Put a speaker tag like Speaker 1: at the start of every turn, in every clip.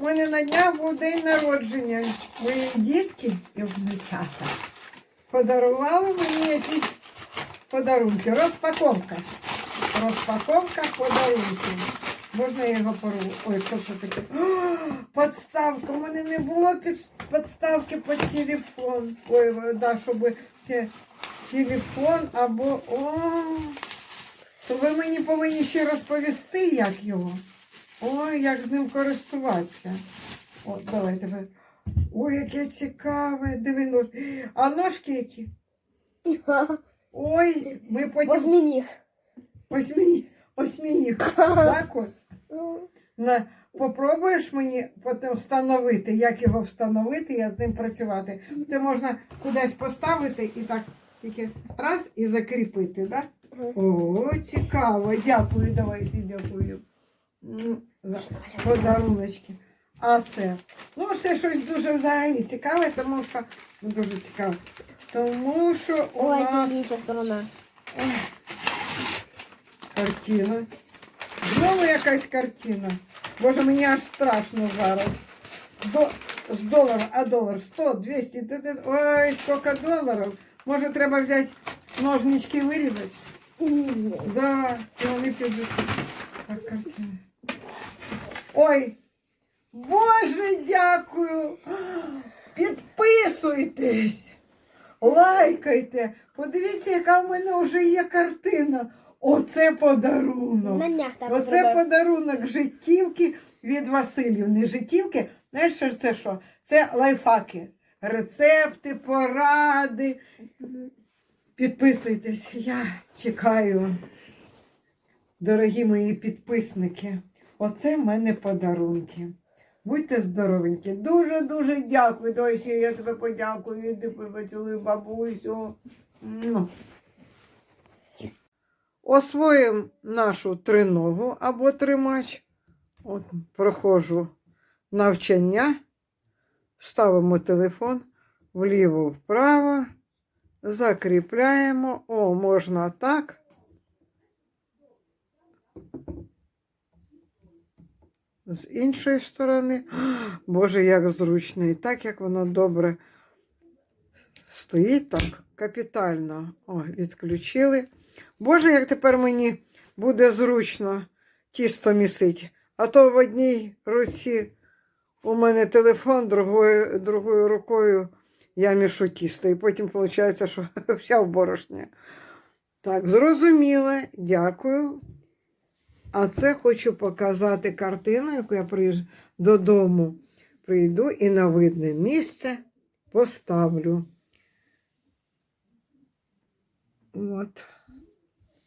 Speaker 1: У мене на днях був день народження. Мої дітки і внучата подарували мені якісь подарунки. Розпаковка. Розпаковка подарунків. Можна я його порву? Ой, що це таке? О, Подставка. У мене не було підставки під телефон. Ой, да, щоб це телефон або. О, то ви мені повинні ще розповісти, як його. Ой, як з ним користуватися. От, давайте. Ой, яке цікаве. Диви, нож. А ножки які? Ой, ми потім.
Speaker 2: Восьминіг.
Speaker 1: Осьміні... Осьмініг. Так от. На... Попробуєш мені потім встановити, як його встановити і з ним працювати. Це можна кудись поставити і так тільки раз і закріпити, так? О, цікаво. Дякую, давайте, дякую. М, За подаруночки. А це? Ну, це щось дуже взагалі цікаве, тому що ну, дуже цікаво. Тому що у
Speaker 2: Ой,
Speaker 1: нас
Speaker 2: це інша сторона.
Speaker 1: картина. Знову якась картина. Боже, мені аж страшно зараз. До, з долара, а долар 100, 200, ти- ти- ой, скільки доларів. Може, треба взяти ножнички і вирізати? Да, і вони підуть. Так, картина. Ой, Боже, дякую. Підписуйтесь, лайкайте. Подивіться, яка в мене вже є картина. Оце подарунок. Оце подарунок життівки від Васильівни. Життівки, знаєш, що це що? Це лайфхаки. Рецепти, поради. Підписуйтесь, я чекаю. Дорогі мої підписники, оце в мене подарунки. Будьте здоровенькі. Дуже-дуже дякую. Давай я тебе подякую. Іди поцілую бабусю. Му. Освоїмо нашу триногу або тримач. От, проходжу навчання. Ставимо телефон вліво-вправо. Закріпляємо. О, можна так. З іншої сторони. Боже, як зручно. І так, як воно добре стоїть так, капітально. О, відключили. Боже, як тепер мені буде зручно тісто місити. А то в одній руці у мене телефон, другою, другою рукою я мішу тісто. І потім виходить, що вся в борошні. Так, зрозуміло, дякую. А це хочу показати картину, яку я приїжджу додому. Прийду і на видне місце поставлю. От.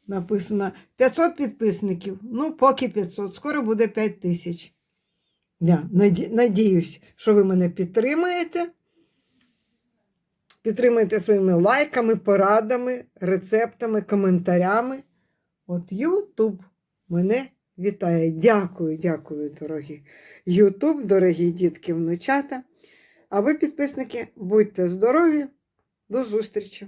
Speaker 1: Написано 500 підписників. Ну, поки 500, скоро буде 5 тисяч. Я наді- надіюсь, що ви мене підтримаєте. Підтримуєте своїми лайками, порадами, рецептами, коментарями. От Ютуб мене вітає. Дякую, дякую, дорогі Ютуб, дорогі дітки, внучата. А ви, підписники, будьте здорові. До зустрічі!